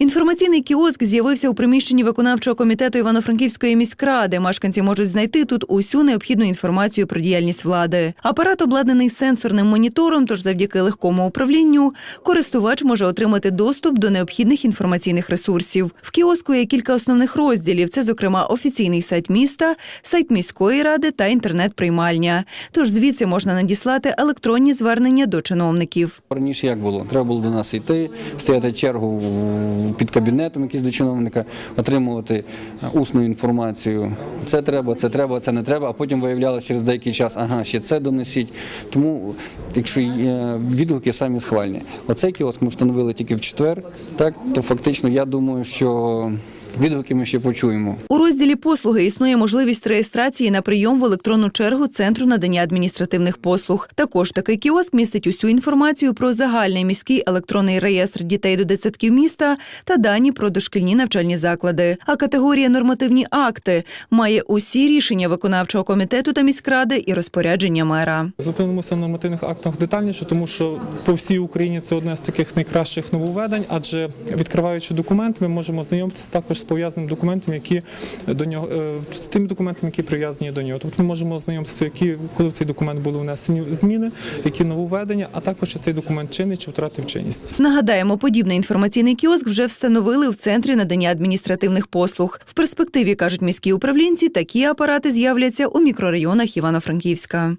Інформаційний кіоск з'явився у приміщенні виконавчого комітету Івано-Франківської міськради. Мешканці можуть знайти тут усю необхідну інформацію про діяльність влади. Апарат обладнаний сенсорним монітором, тож завдяки легкому управлінню користувач може отримати доступ до необхідних інформаційних ресурсів. В кіоску є кілька основних розділів. Це, зокрема, офіційний сайт міста, сайт міської ради та інтернет-приймальня. Тож звідси можна надіслати електронні звернення до чиновників. Раніше як було? Треба було до нас йти, стояти чергу під кабінетом якийсь до чиновника, отримувати усну інформацію. Це треба, це треба, це не треба, а потім виявлялося через деякий час, ага, ще це донесіть. Тому, якщо є відгуки самі схвальні. Оцей кіоск ми встановили тільки в четвер, так, то фактично я думаю, що відгуки ми ще почуємо. У розділі послуги існує можливість реєстрації на прийом в електронну чергу Центру надання адміністративних послуг. Також такий кіоск містить усю інформацію про загальний міський електронний реєстр дітей до дитсадків міста та дані про дошкільні навчальні заклади. А категорія нормативні акти має усі рішення виконавчого комітету та міськради і розпорядження мера. Зупинимося на нормативних актах детальніше, тому що по всій Україні це одне з таких найкращих нововведень, адже відкриваючи документ, ми можемо знайомитися також з пов'язаним документом, які до нього е, з тими документами, які прив'язані до нього. Тобто ми можемо знайомитися, які коли в цей документ були внесені зміни, які нововведення, а також чи цей документ чинний чи втратив чинність. Нагадаємо, подібний інформаційний кіоск вже встановили в центрі надання адміністративних послуг. В перспективі кажуть міські управлінці, такі апарати з'являться у мікрорайонах Івано-Франківська.